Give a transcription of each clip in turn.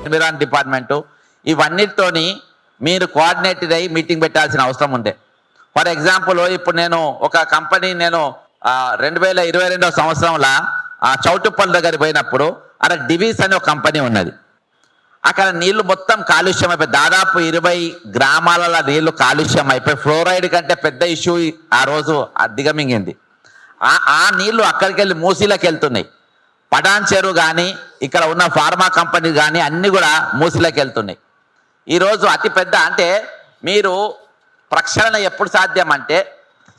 ఎన్విరాన్ department ఇవన్నిటితోని మీరు coordinated అయ్యి meeting పెట్టాల్సిన అవసరం ఉంది ఫర్ ఎగ్జాంపుల్ ఇప్పుడు నేను ఒక కంపెనీ నేను రెండు వేల ఇరవై రెండవ సంవత్సరంలో చౌటుప్పల్ దగ్గర పోయినప్పుడు అక్కడ డివిస్ అనే ఒక కంపెనీ ఉన్నది. అక్కడ నీళ్ళు మొత్తం కాలుష్యం అయిపోయి దాదాపు ఇరవై గ్రామాలలో నీళ్ళు కాలుష్యం అయిపోయి ఫ్లోరైడ్ కంటే పెద్ద ఇష్యూ ఆ రోజు దిగమింగింది ఆ ఆ నీళ్ళు అక్కడికి వెళ్ళి మూసీలోకి వెళ్తున్నాయి పటాన్ చెరువు కానీ ఇక్కడ ఉన్న ఫార్మా కంపెనీ కానీ అన్నీ కూడా మూసిలోకి వెళ్తున్నాయి ఈరోజు అతిపెద్ద అంటే మీరు ప్రక్షాళన ఎప్పుడు సాధ్యం అంటే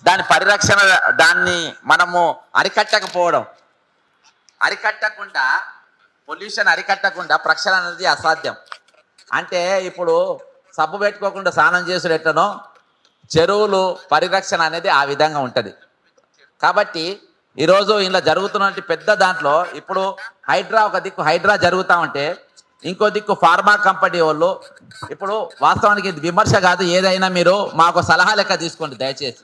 దాని పరిరక్షణ దాన్ని మనము అరికట్టకపోవడం. అరికట్టకుండా పొల్యూషన్ అరికట్టకుండా ప్రక్షాళన అనేది అసాధ్యం. అంటే ఇప్పుడు సబ్బు పెట్టుకోకుండా స్నానం చేసుడు ఎట్లనో చెరువులు పరిరక్షణ అనేది ఆ విధంగా ఉంటుంది. కాబట్టి ఈరోజు ఇలా జరుగుతున్నటువంటి పెద్ద దాంట్లో ఇప్పుడు హైడ్రా ఒక దిక్కు హైడ్రా జరుగుతా ఉంటే ఇంకో దిక్కు ఫార్మా కంపెనీ వాళ్ళు ఇప్పుడు వాస్తవానికి ఇది విమర్శ కాదు ఏదైనా మీరు మాకు సలహా లెక్క తీసుకోండి దయచేసి.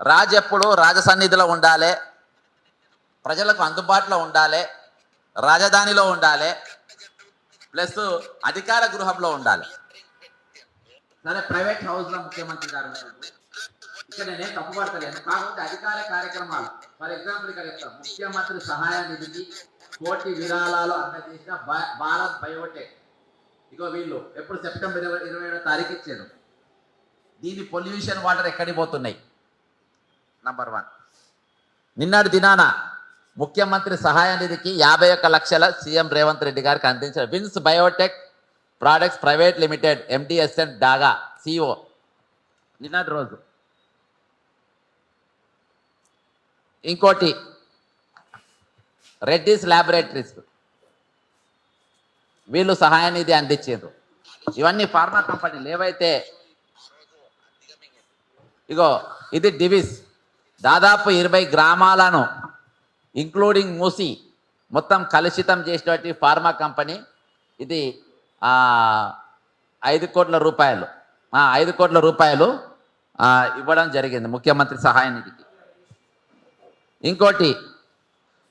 రాజు ఎప్పుడు రాజసన్నిధిలో ఉండాలి ప్రజలకు అందుబాటులో ఉండాలి రాజధానిలో ఉండాలి ప్లస్ అధికార గృహంలో ఉండాలి. సరే ప్రైవేట్ హౌస్లో ముఖ్యమంత్రి గారు ఇక్కడ నేనేం తప్పుపడతలేను కాకపోతే అధికార కార్యక్రమాలు. ఫర్ ఎగ్జాంపుల్ ఇక్కడ చెప్తాం. ముఖ్యమంత్రి సహాయ నిధికి కోటి విరాళాలు అందజేసిన భారత్ బయోటెక్. ఇగో వీళ్ళు ఎప్పుడు సెప్టెంబర్ ఇరవై ఇరవై ఏడో తారీఖు ఇచ్చారు. దీని పొల్యూషన్ వాటర్ ఎక్కడికి పోతున్నాయి? నంబర్ వన్ నిన్నటి దినాన ముఖ్యమంత్రి సహాయ నిధికి యాభై ఒక్క లక్షల సీఎం రేవంత్ రెడ్డి గారికి అందించారు Vins biotech products private limited MDSN Daga CEO నిన్నటి రోజు. ఇంకోటి రెడ్డిస్ ల్యాబొరేటరీస్ వీళ్ళు సహాయానిధి అందించారు ఇవన్నీ ఫార్మా కంపెనీలు ఏవైతే ఇగో ఇది డివిస్ దాదాపు ఇరవై గ్రామాలను ఇంక్లూడింగ్ మూసి మొత్తం కలుషితం చేసినటువంటి ఫార్మా కంపెనీ ఇది ఐదు కోట్ల రూపాయలు. ఐదు కోట్ల రూపాయలు ఇవ్వడం జరిగింది ముఖ్యమంత్రి సహాయ నిధికి ఇంకోటి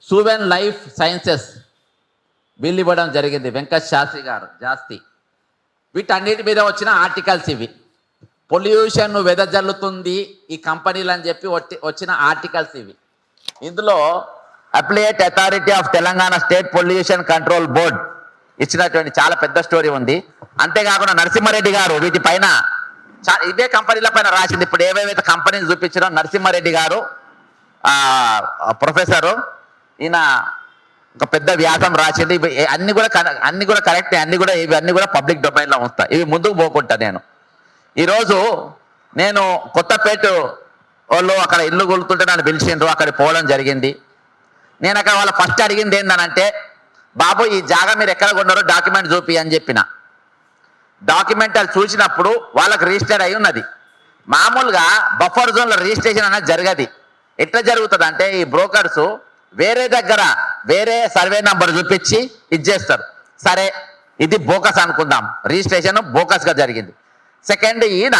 సూవెన్ లైఫ్ సైన్సెస్ బిల్ ఇవ్వడం జరిగింది. వెంకట్ శాస్త్రి గారు జాస్తి. వీటన్నిటి మీద వచ్చిన ఆర్టికల్స్ ఇవి. పొల్యూషన్ వెదజల్లుతుంది ఈ కంపెనీలు అని చెప్పి వచ్చి- వచ్చిన ఆర్టికల్స్ ఇవి. ఇందులో appellate authority of Telangana state pollution control board ఇచ్చినటువంటి చాలా పెద్ద స్టోరీ ఉంది. అంతేకాకుండా నరసింహారెడ్డి గారు వీటిపైన ఇదే కంపెనీల పైన రాసింది. ఇప్పుడు ఏవేవైతే కంపెనీలు చూపించారో నరసింహారెడ్డి గారు ప్రొఫెసరు ఈయన ఒక పెద్ద వ్యాసం రాసింది అన్ని కూడా అన్ని కూడా కరెక్ట్ అన్ని కూడా ఇవి అన్ని కూడా పబ్లిక్ డొమైన్లో ఉంచుతా ఇవి ముందుకు పోకుంటా నేను. ఈరోజు నేను కొత్తపేట వాళ్ళు అక్కడ ఇల్లు కొలుతుంటే నన్ను పిలిచిండ్రు. అక్కడ పోవడం జరిగింది. నేను అక్కడ వాళ్ళ ఫస్ట్ అడిగింది ఏంటనంటే బాబు ఈ జాగా మీరు ఎక్కడ కొన్నారో డాక్యుమెంట్ చూపి అని చెప్పిన. డాక్యుమెంట్ అది చూసినప్పుడు వాళ్ళకి రిజిస్టర్ అయి ఉన్నది. మామూలుగా బఫర్ జోన్లో రిజిస్ట్రేషన్ అనేది జరగది. ఎట్లా జరుగుతుంది అంటే ఈ బ్రోకర్స్ వేరే దగ్గర వేరే సర్వే నంబర్ చూపించి ఇచ్చేస్తారు సరే ఇది బోకస్ అనుకుందాం. రిజిస్ట్రేషన్ బోకస్గా జరిగింది. సెకండ్ ఈయన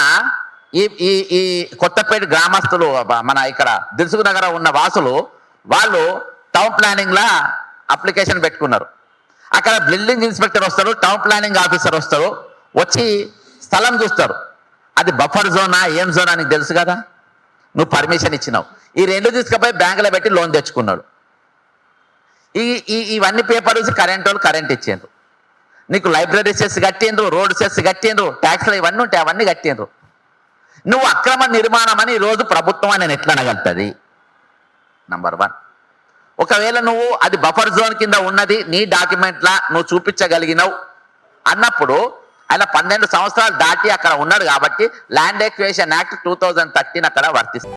ఈ ఈ ఈ కొత్తపేట గ్రామస్తులు మన ఇక్కడ దిల్సుకు దగ్గర ఉన్న వాసులు వాళ్ళు టౌన్ ప్లానింగ్లా అప్లికేషన్ పెట్టుకున్నారు. అక్కడ బిల్డింగ్ ఇన్స్పెక్టర్ వస్తారు టౌన్ ప్లానింగ్ ఆఫీసర్ వస్తారు వచ్చి స్థలం చూస్తారు. అది బఫర్ జోనా ఏం జోనా అని తెలుసు కదా? నువ్వు పర్మిషన్ ఇచ్చినావు. ఈ రెండు తీసుకుపోయి బ్యాంకులో పెట్టి లోన్ తెచ్చుకున్నాడు. ఈ ఈ ఇవన్నీ పేపర్స్ కరెంట్ వాళ్ళు కరెంట్ ఇచ్చిండ్రు. నీకు లైబ్రరీ సెస్ కట్టిండ్రు రోడ్ సెస్ కట్టిండ్రు ట్యాక్స్లు ఇవన్నీ ఉంటాయి అవన్నీ కట్టిండ్రు. నువ్వు అక్రమ నిర్మాణం అని ఈరోజు ప్రభుత్వం అని నేను ఎట్లా అనగలుగుతుంది నంబర్ వన్ ఒకవేళ నువ్వు అది బఫర్ జోన్ కింద ఉన్నది నీ డాక్యుమెంట్లా నువ్వు చూపించగలిగినావు అన్నప్పుడు ఆయన పన్నెండు సంవత్సరాలు దాటి అక్కడ ఉన్నాడు కాబట్టి land acquisition act two thousand thirteen అక్కడ వర్తిస్తుంది.